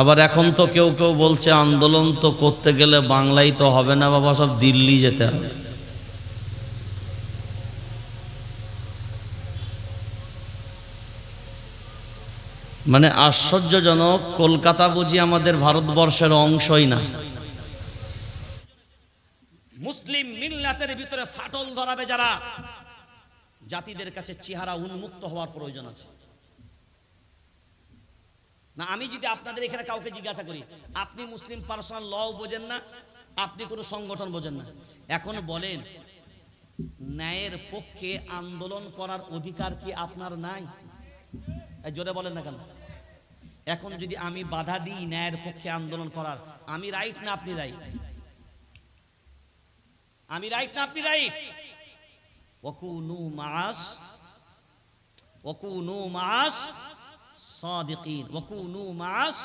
আবার এখন তো কেউ কেউ বলছে, আন্দোলন তো করতে গেলে বাংলায় তো হবে না বাবা, সব দিল্লি যেতে হবে। মানে আশ্চর্যজনক, কলকাতা বুঝি আমাদের ভারতবর্ষের অংশই না। মুসলিম মিল্লাতের ভিতরে ফাটল ধরাবে যারা, জাতিদের কাছে চেহারা উন্মুক্ত হওয়ার প্রয়োজন আছে। না, আমি যদি আপনাদের এখানে কাউকে জিজ্ঞাসা করি, আপনি মুসলিম পার্সোনাল ল বোঝেন না, আপনি কোনো সংগঠন বোঝেন না। এখন বলেন, ন্যায়ের পক্ষে আন্দোলন করার অধিকার কি আপনার নাই? জোরে বলেন না কেন? এখন যদি আমি বাধা দিই ন্যায়ের পক্ষে আন্দোলন করার, আমি রাইট না আপনি রাইট আমি রাইট না আপনি রাইট ওকুনু মাস ওকুনু মাস সাদিকিন ওকুনু মাস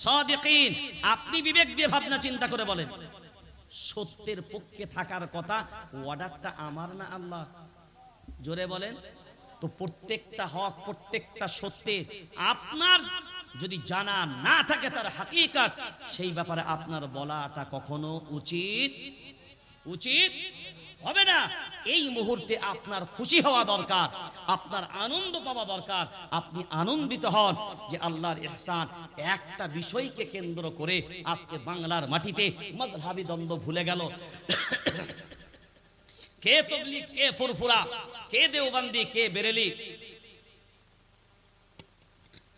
সাদিকিন। আপনি বিবেক দিয়ে ভাবনা চিন্তা করে বলেন। সত্যের পক্ষে থাকার কথা, অর্ডারটা আমার না আল্লাহ জোরে বলেন। তো প্রত্যেকটা হক, প্রত্যেকটা সত্যে আপনার যদি জানা না থাকে তার হাকিকাত, সেই ব্যাপারে আপনার বলাটা কখনো উচিত? উচিত? হবে না। এই মুহূর্তে আপনার খুশি হওয়া দরকার, আপনার আনন্দ পাওয়া দরকার। আপনি আনন্দিত হন যে আল্লাহর ইহসান একটা বিষয়কে কেন্দ্র করে আজকে বাংলার মাটিতে মজহাবি দ্বন্দ্ব ভুলে গেল। কে তবলিগ, কে ফুরফুরা, কে দেওবন্দি, কে বেরেলি,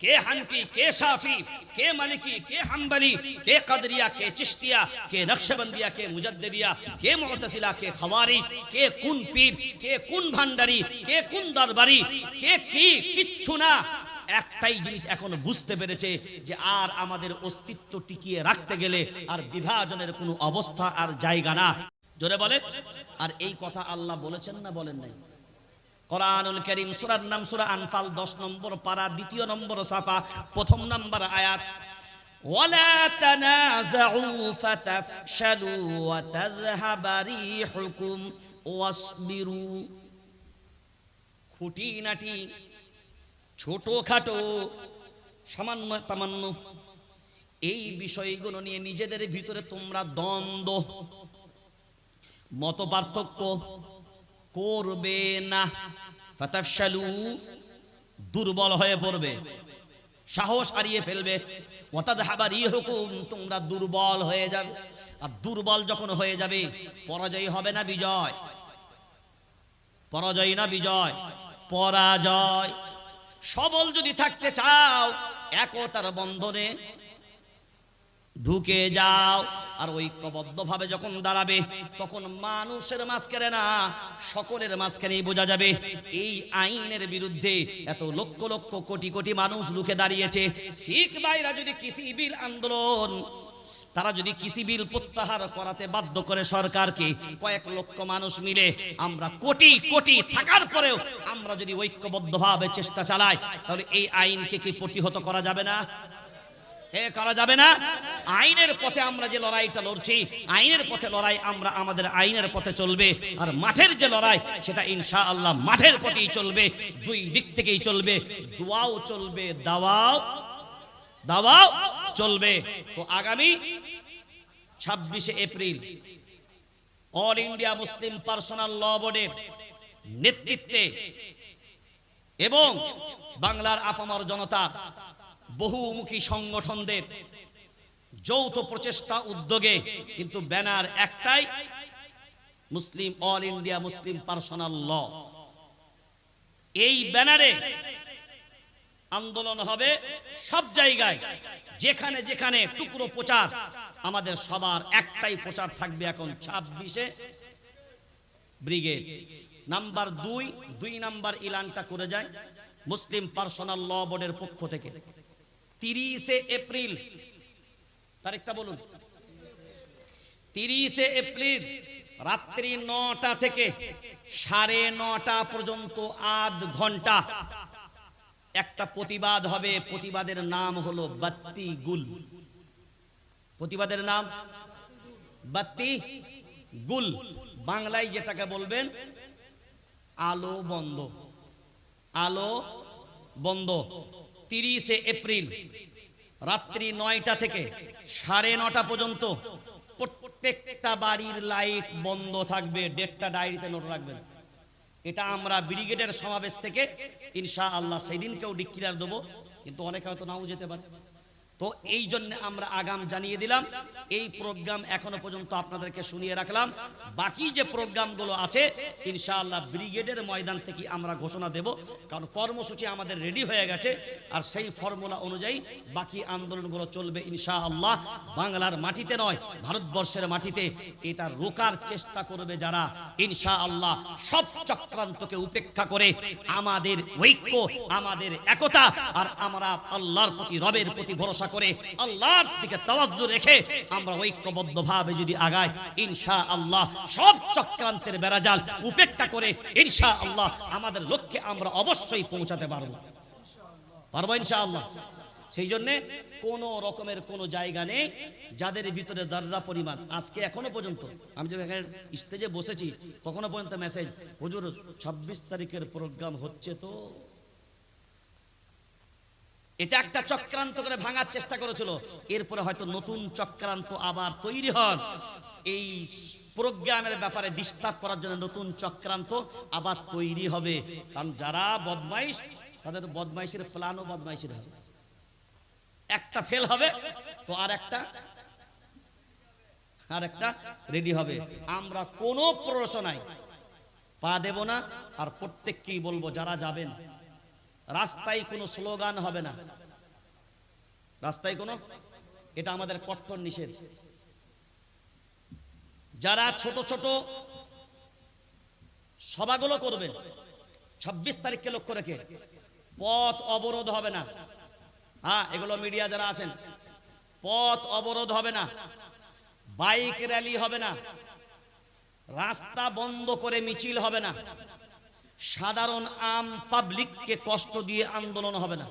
কে হানফি, কে সাফি কে মালিকি, কে হাম্বলি, কে কদরিয়া, কে চিশতিয়া, কে নকশবন্দিয়া, কে মুজদ্দিদিয়া, কে মুতাসিলা, কে খওয়ারিজ, কে কোন পীর, কে কোন ভান্ডারি কে কোন দরবারি, কে কি কিচ্ছু না। একটাই জিনিস এখন বুঝতে পেরেছে যে আর আমাদের অস্তিত্ব টিকিয়ে রাখতে গেলে আর বিভাজনের কোনো অবস্থা আর জায়গা না। জোরে বলে আর এই কথা আল্লাহ বলেছেন না বলেন নাই? কোরআনুল করিম সূরার নাম সূরা আনফাল 10 নম্বর পারা, দ্বিতীয় নম্বর সাফা, প্রথম নম্বর আয়াত। তানাযাউ ফাতাফশালু ওয়া তাযহাবা রিহুকুম, ওয়াসবিরু। খুঁটিনাটি ছোটখাটো সামান্য তামান্য। এই বিষয়গুলো নিয়ে নিজেদের ভিতরে তোমরা দ্বন্দ্ব মত পার্থক্য করবে না। ফাতাফশালু, দুর্বল হয়ে পড়বে, সাহস হারিয়ে ফেলবে। ওয়াতাদহাবার হুকুম তোমরা দুর্বল হয়ে যাবে। আর দুর্বল যখন হয়ে যাবে, পরাজয় হবে না বিজয়। পরাজয় না বিজয়, পরাজয়। সবল যদি থাকতে চাও, একতার বন্ধনে ঢুকে যাও। আর ঐক্যবদ্ধভাবে যখন দাঁড়াবে, তখন মানুষের মাঝখানে না, সকলের মাঝখানেই বোঝা যাবে, এই আইনের বিরুদ্ধে এত লক্ষ লক্ষ কোটি কোটি মানুষ রুখে দাঁড়িয়েছে। শিখ ভাইরা যদি কৃষি বিল আন্দোলন, তারা যদি কৃষি বিল প্রত্যাহার করাতে বাধ্য করে সরকারকে, কয়েক লক্ষ মানুষ মিলে আমরা কোটি কোটি থাকার পরেও আমরা যদি ঐক্যবদ্ধভাবে চেষ্টা চালাই, তাহলে এই আইনকে কি প্রতিহত করা যাবে না? করা যাবে না। আইনের পথে আমরা যে লড়াইটা লড়ছি, আইনের পথে লড়াই আমরা আমাদের আইনের পথে চলবে। আর মাঠের যে লড়াই, সেটা ইনশা আল্লাহ মাঠের পথেই চলবে, দুই দিক থেকেই চলবে। দোয়াও চলবে, দাওয়াও দাওয়াও চলবে। তো আগামী ছাব্বিশে April, all India Muslim personal law বোর্ডের নেতৃত্বে এবং বাংলার আপামর জনতা বহুমুখী সংগঠনদের যৌথ প্রচেষ্টা উদ্যোগে কিন্তু ব্যানার একটাই, Muslim all India Muslim personal law. এই ব্যানারে আন্দোলন হবে সব জায়গায়, যেখানে যেখানে টুকরো প্রচার, আমাদের সবার একটাই প্রচার থাকবে এখন ছাব্বিশে ব্রিগেড। নাম্বার দুই দুই নাম্বার ইলানটা করে যায় মুসলিম পার্সোনাল ল বোর্ডের পক্ষ থেকে। তিরিশে এপ্রিল। তারিখটা বলুন। তিরিশে এপ্রিল, রাত্রি নটা থেকে সাড়ে নটা পর্যন্ত আধ ঘণ্টা। একটা প্রতিবাদ হবে, প্রতিবাদের নাম হলো বাত্তি গুল প্রতিবাদের নাম বাত্তি গুল বাংলায় যেটাকে বলবেন, আলো বন্ধ। আলো বন্ধ। তিরিশে এপ্রিল, রাত্রি নয়টা থেকে সাড়ে নটা পর্যন্ত প্রত্যেকটা বাড়ির লাইট বন্ধ থাকবে ডেটটা ডায়েরিতে নোট রাখবেন। এটা আমরা ব্রিগেডের সমাবেশ থেকে ইনশা আল্লাহ সেদিনকেও ডিক্লিয়ার দেবো, কিন্তু অনেকে হয়তো নাও যেতে পারে। তো এই জন্য আমরা আগাম জানিয়ে দিলাম, এই প্রোগ্রাম এখনও পর্যন্ত আপনাদেরকে শুনিয়ে রাখলাম। বাকি যে প্রোগ্রামগুলো আছে, ইনশাআল্লাহ ব্রিগেডের ময়দান থেকে আমরা ঘোষণা দেব, কারণ কর্মসূচি আমাদের রেডি হয়ে গেছে, আর সেই ফর্মুলা অনুযায়ী বাকি আন্দোলনগুলো চলবে ইনশাআল্লাহ বাংলার মাটিতে নয়, ভারতবর্ষের মাটিতে। এটা রোকার চেষ্টা করবে যারা, ইনশাআল্লাহ সব চক্রান্তকে উপেক্ষা করে আমাদের ঐক্য, আমাদের একতা, আর আমরা আল্লাহর প্রতি, রবের প্রতি ভরসা করে আল্লাহর দিকে তাওয়াজ্জু রেখে আমরা ঐক্যবদ্ধভাবে যদি আগাই ইনশা আল্লাহ সব চক্রান্তের বেড়াজাল উপেক্ষা করে ইনশা আল্লাহ আমাদের লক্ষ্যে আমরা অবশ্যই পৌঁছাতে পারব। পারব ইনশা আল্লাহ সেই জন্যে কোনো রকমের কোনো জায়গা নেই যাদের ভিতরে দাররা পরিমাণ। আজকে এখনও পর্যন্ত, আমি যখন এখানে স্টেজে বসেছি, তখনো পর্যন্ত মেসেজ হুজুর, ছাব্বিশ তারিখের প্রোগ্রাম হচ্ছে তো? এটা একটা চক্রান্ত করে ভাঙার চেষ্টা করেছিল। এরপরে হয়তো নতুন চক্রান্ত আবার তৈরি হন। এই প্রোগ্রামের ব্যাপারে ডিস্টার্ব করার জন্য নতুন চক্রান্ত আবার তৈরি হবে। কারণ যারা বদমাইশ, তাদের বদমাইশের প্ল্যানও বদমাইশের হবে একটা ফেল হবে, তো আর একটা আর একটা রেডি হবে। আমরা কোনো প্ররোচনায় পা দেব না। আর প্রত্যেককেই বলব, যারা যাবেন রাস্তায় কোনো স্লোগান হবে না। রাস্তায় কোনো? এটা আমাদের কট্টর নিষেধ। যারা ছোট ছোট সভাগুলো করবে, ছাব্বিশ তারিখকে লক্ষ্য রেখে, পথ অবরোধ হবে না। হ্যাঁ এগুলো মিডিয়া যারা আছেন, পথ অবরোধ হবে না। বাইক র্যালি হবে না। রাস্তা বন্ধ করে মিছিল হবে না। সাধারণ আম পাবলিককে কষ্ট দিয়ে আন্দোলন হবে না।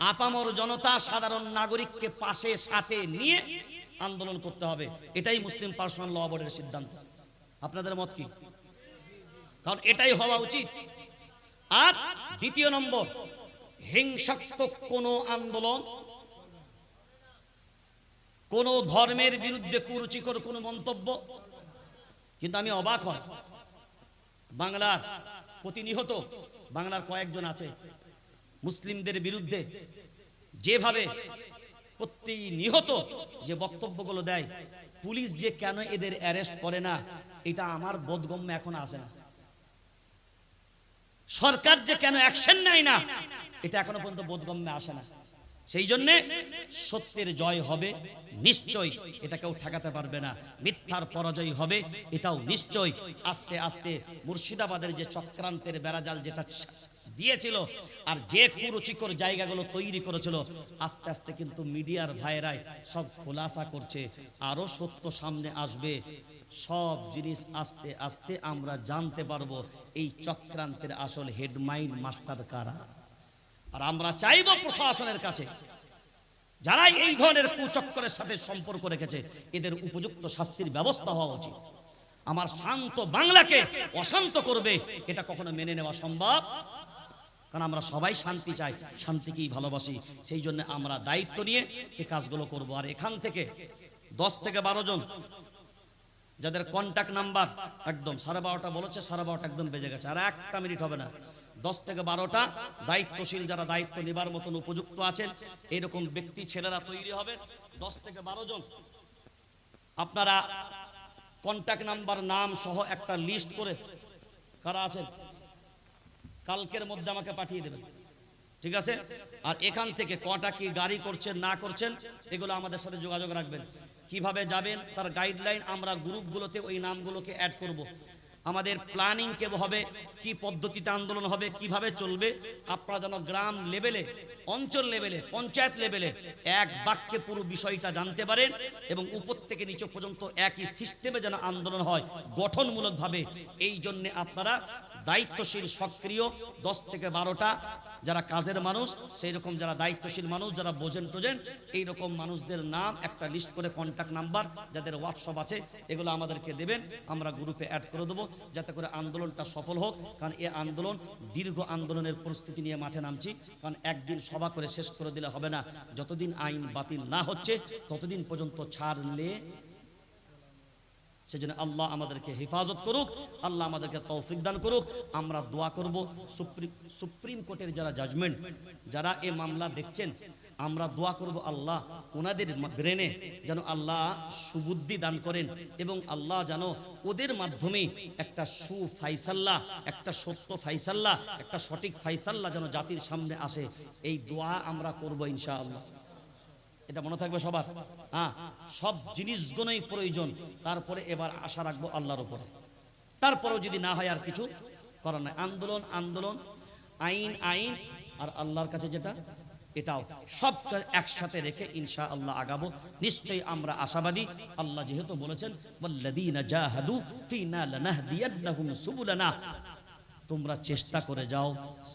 আপামর জনতা সাধারণ নাগরিককে পাশে, সাথে নিয়ে আন্দোলন করতে হবে। এটাই মুসলিম পার্সোনাল ল বোর্ডের সিদ্ধান্ত। আপনাদের মত কি? কারণ এটাই হওয়া উচিত। আর দ্বিতীয় নম্বর, হিংসাত্মক কোনো আন্দোলন, কোন ধর্মের বিরুদ্ধে কুরুচিকর কোনো মন্তব্য, কিন্তু আমি অবাক হয় বাংলার প্রতিনিহত, বাংলার কয়েকজন আছে। মুসলিমদের বিরুদ্ধে যেভাবে প্রতিনিহত যে বক্তব্যগুলো দেয়, পুলিশ যে কেন এদের অ্যারেস্ট করে না, এটা আমার বোধগম্য এখন আসে না। সরকার যে কেন অ্যাকশন নেয় না, এটা এখনও পর্যন্ত বোধগম্যে আসে না। সেই জন্যে সত্যের জয় হবে নিশ্চয় এটা কেউ ঠেকাতে পারবে না। মিথ্যার পরাজয় হবে, এটাও নিশ্চয় আস্তে আস্তে মুর্শিদাবাদের যে চক্রান্তের বেড়াজাল যেটা দিয়েছিল আর যে কুরুচিকর জায়গাগুলো তৈরি করেছিল, আস্তে আস্তে কিন্তু মিডিয়ার ভাইরাই সব খোলাসা করছে। আরও সত্য সামনে আসবে। সব জিনিস আস্তে আস্তে আমরা জানতে পারব, এই চক্রান্তের আসল হেডমাইন্ড মাস্টার কারা? আর আমরা চাইব প্রশাসনের কাছে। যারাই এই ধরনের কুচক্করের সাথে সম্পর্ক রেখেছে, এদের উপযুক্ত শাস্তির ব্যবস্থা হওয়া উচিত। আমার শান্ত বাংলাকে অশান্ত করবে, এটা কখনো মেনে নেওয়া সম্ভব? কারণ আমরা সবাই শান্তি চাই, শান্তিকেই ভালোবাসি। সেই জন্য আমরা দায়িত্ব নিয়ে এই কাজগুলো করব। আর এখান থেকে দশ থেকে বারো জন, যাদের কন্ট্যাক্ট নাম্বার একদম সাড়ে বারোটা বলেছে, সাড়ে বারোটা একদম বেজে গেছে। আর একটা মিনিট হবে না। দশ থেকে বারোটা দায়িত্বশীল যারা দায়িত্ব নেবার মতন উপযুক্ত আছেন, এরকম ব্যক্তি ছেলেরা তৈরি হবে। দশ থেকে বারো জন। আপনারা কন্ট্যাক্ট নাম্বার নাম সহ একটা লিস্ট করে কারা আছেন, কালকের মধ্যে আমাকে পাঠিয়ে দেবেন। ঠিক আছে? আর এখান থেকে কটা কি গাড়ি করছেন, না করছেন, এগুলো আমাদের সাথে যোগাযোগ রাখবেন। কীভাবে যাবেন, তার গাইডলাইন আমরা গ্রুপগুলোতে ওই নামগুলোকে অ্যাড করব। আমাদের প্ল্যানিং কে হবে? কি পদ্ধতিতে আন্দোলন হবে? কীভাবে চলবে? আপনারা যেন গ্রাম লেভেলে, অঞ্চল লেভেলে, পঞ্চায়েত লেভেলে এক বাক্যে পুরো বিষয়টা জানতে পারেন এবং উপর থেকে নিচে পর্যন্ত একই সিস্টেমে যেন আন্দোলন হয়, গঠনমূলকভাবে। এই জন্যে আপনারা দায়িত্বশীল, সক্রিয়, দশ থেকে বারোটা যারা কাজের মানুষ, সেই রকম যারা দায়িত্বশীল মানুষ, যারা বোঝেন টোজেন এই রকম মানুষদের নাম একটা লিস্ট করে কন্ট্যাক্ট নাম্বার যাদের হোয়াটসঅ্যাপ আছে, এগুলো আমাদেরকে দেবেন। আমরা গ্রুপে অ্যাড করে দেবো, যাতে করে আন্দোলনটা সফল হোক। কারণ এ আন্দোলন দীর্ঘ আন্দোলনের প্রস্তুতি নিয়ে মাঠে নামছি। কারণ একদিন সভা করে শেষ করে দিলে হবে না। যতদিন আইন বাতিল না হচ্ছে, ততদিন পর্যন্ত ছাড়লে সেজন্য আল্লাহ আমাদেরকে হেফাজত করুক, আল্লাহ আমাদেরকে তৌফিক দান করুক। আমরা দোয়া করব সুপ্রিম সুপ্রিম কোর্টের যারা জাজমেন্ট যারা এ মামলা দেখছেন, আমরা দোয়া করব আল্লাহ ওনাদের ব্রেনে যেন আল্লাহ সুবুদ্ধি দান করেন এবং আল্লাহ যেন ওদের মাধ্যমে একটা সু ফাইসাল্লা একটা সত্য ফাইসাল্লা, একটা সঠিক ফাইসাল্লা যেন জাতির সামনে আসে। এই দোয়া আমরা করব ইনশাআল্লাহ। এটা মনে থাকবে সবার? হ্যাঁ সব জিনিসগুলোই প্রয়োজন। তারপরে এবার আশা রাখব আল্লাহর উপরে। তারপরেও যদি না হয় আর কিছু করার নাই। আন্দোলন আন্দোলন, আইন আইন, আর আল্লাহর কাছে যেটা, এটাও। সব একসাথে রেখে ইনশা আল্লাহ আগাবো। নিশ্চয়ই আমরা আশাবাদী। আল্লাহ যেহেতু বলেছেন তোমরা চেষ্টা করে যাও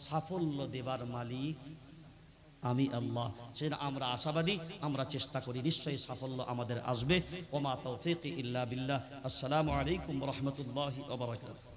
সাফল্য দেবার মালিক আমি আল্লাহ। সেটা আমরা আশাবাদী, আমরা চেষ্টা করি, নিশ্চয়ই সাফল্য আমাদের আসবে। ওমা তৌফিক ইল্লা বিল্লাহ। আসসালামু আলাইকুম রহমতুল্লাহ ওবরাকাতুহু